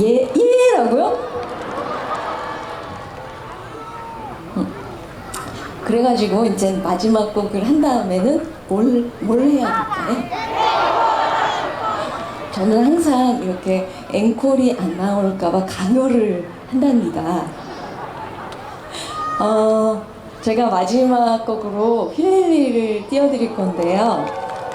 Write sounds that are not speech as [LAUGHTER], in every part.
예, 예라고요? 음. 그래가지고 이제 마지막 곡을 한 다음에는 뭘, 뭘 해야 될까요? 저는 항상 이렇게 앵콜이 안 나올까봐 강요를 한답니다. 어, 제가 마지막 곡으로 힐릴리를 띄워드릴 건데요.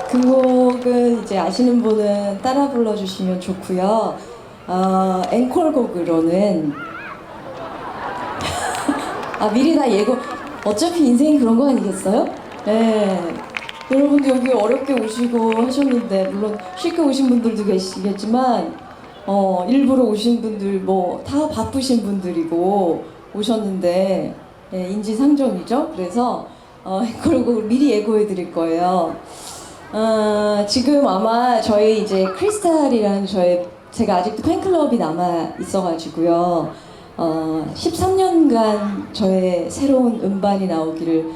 그 곡은 이제 아시는 분은 따라 불러주시면 좋고요. 어, 앵콜곡으로는 아 미리 다 예고 어차피 인생이 그런 거 아니겠어요? 네. 여러분도 여기 어렵게 오시고 하셨는데 물론 쉽게 오신 분들도 계시겠지만 어 일부러 오신 분들 뭐 다 바쁘신 분들이고 오셨는데 예, 인지상정이죠. 그래서 어 그리고 미리 예고해 드릴 거예요. 어, 지금 아마 저희 이제 크리스탈이라는 저의 제가 아직도 팬클럽이 남아 있어가지고요. 어, 13년간 저의 새로운 음반이 나오기를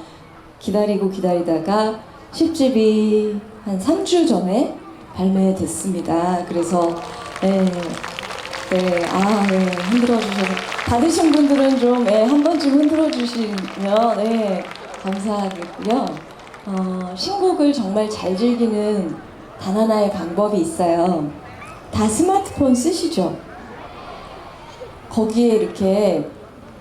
기다리고 기다리다가 10집이 한 3주 전에 발매됐습니다. 그래서 네, 네, 아, 네, 흔들어 주셔서 받으신 분들은 좀 네, 한 번쯤 흔들어 주시면 네, 감사하겠고요. 어, 신곡을 정말 잘 즐기는 단 하나의 방법이 있어요. 다 스마트폰 쓰시죠? 거기에 이렇게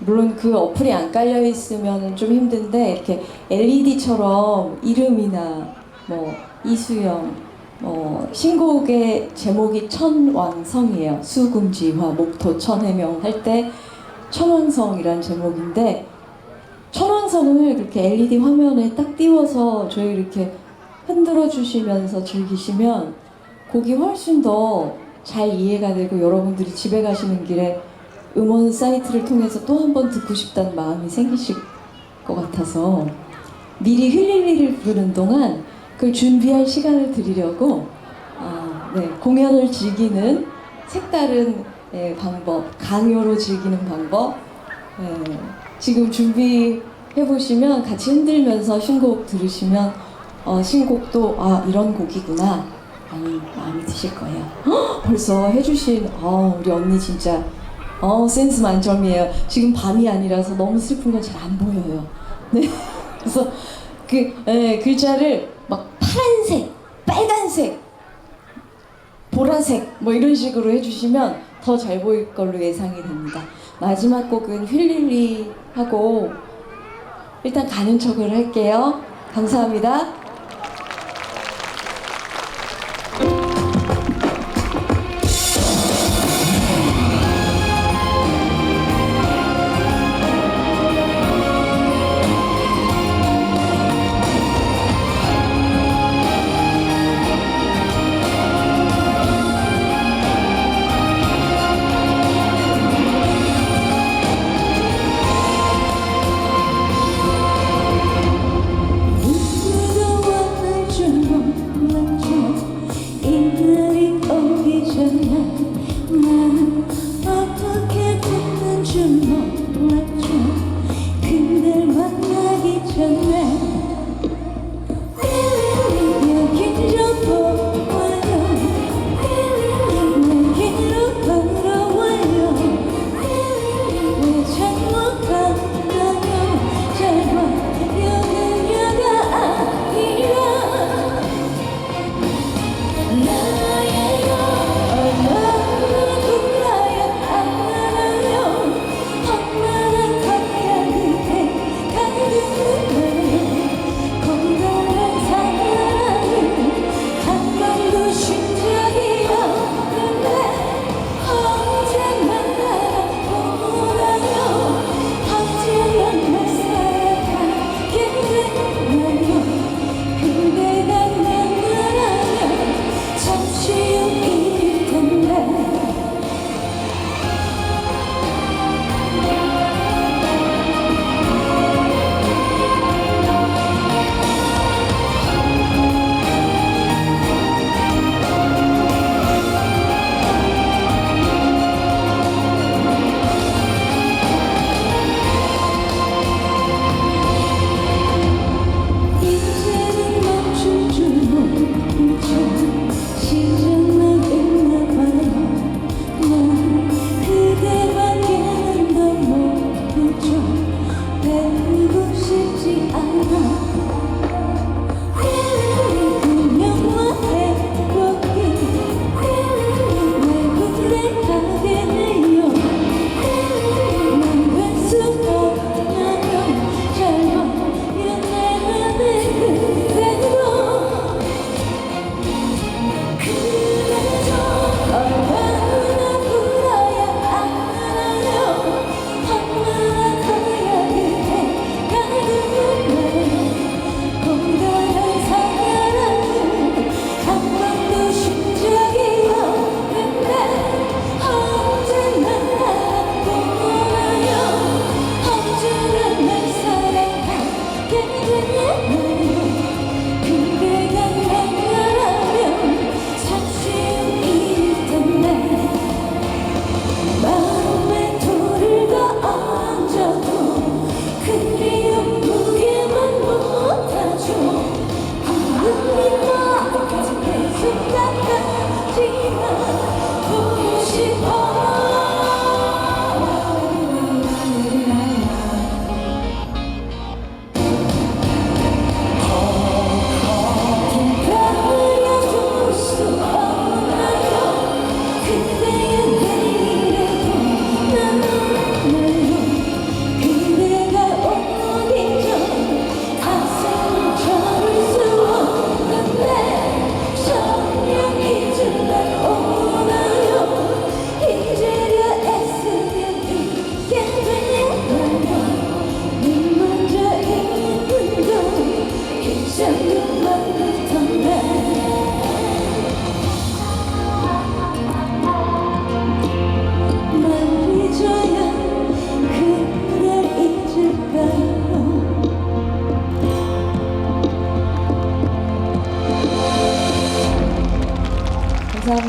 물론 그 어플이 안 깔려 있으면 좀 힘든데 이렇게 LED처럼 이름이나 뭐 이수영 뭐 신곡의 제목이 천왕성이에요. 수금지화 목토 천해명 할 때 천왕성이란 제목인데 천왕성을 이렇게 LED 화면에 딱 띄워서 저희 이렇게 흔들어 주시면서 즐기시면 곡이 훨씬 더 잘 이해가 되고 여러분들이 집에 가시는 길에 음원 사이트를 통해서 또 한 번 듣고 싶다는 마음이 생기실 것 같아서 미리 힐릴리를 부르는 동안 그걸 준비할 시간을 드리려고 아, 네, 공연을 즐기는 색다른 예, 방법, 강요로 즐기는 방법 예, 지금 준비해 보시면 같이 흔들면서 신곡 들으시면 어, 신곡도 아 이런 곡이구나 많이 마음이 드실 거예요. 헉, 벌써 해주신 어, 우리 언니 진짜 어 센스 만점이에요. 지금 밤이 아니라서 너무 슬픈 건 잘 안 보여요. 네, [LAUGHS] 그래서 그 예, 글자를 막 파란색, 빨간색, 보라색 뭐 이런 식으로 해주시면 더 잘 보일 걸로 예상이 됩니다. 마지막 곡은 휠릴리 하고 일단 가는 척을 할게요. 감사합니다.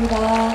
감사합니다.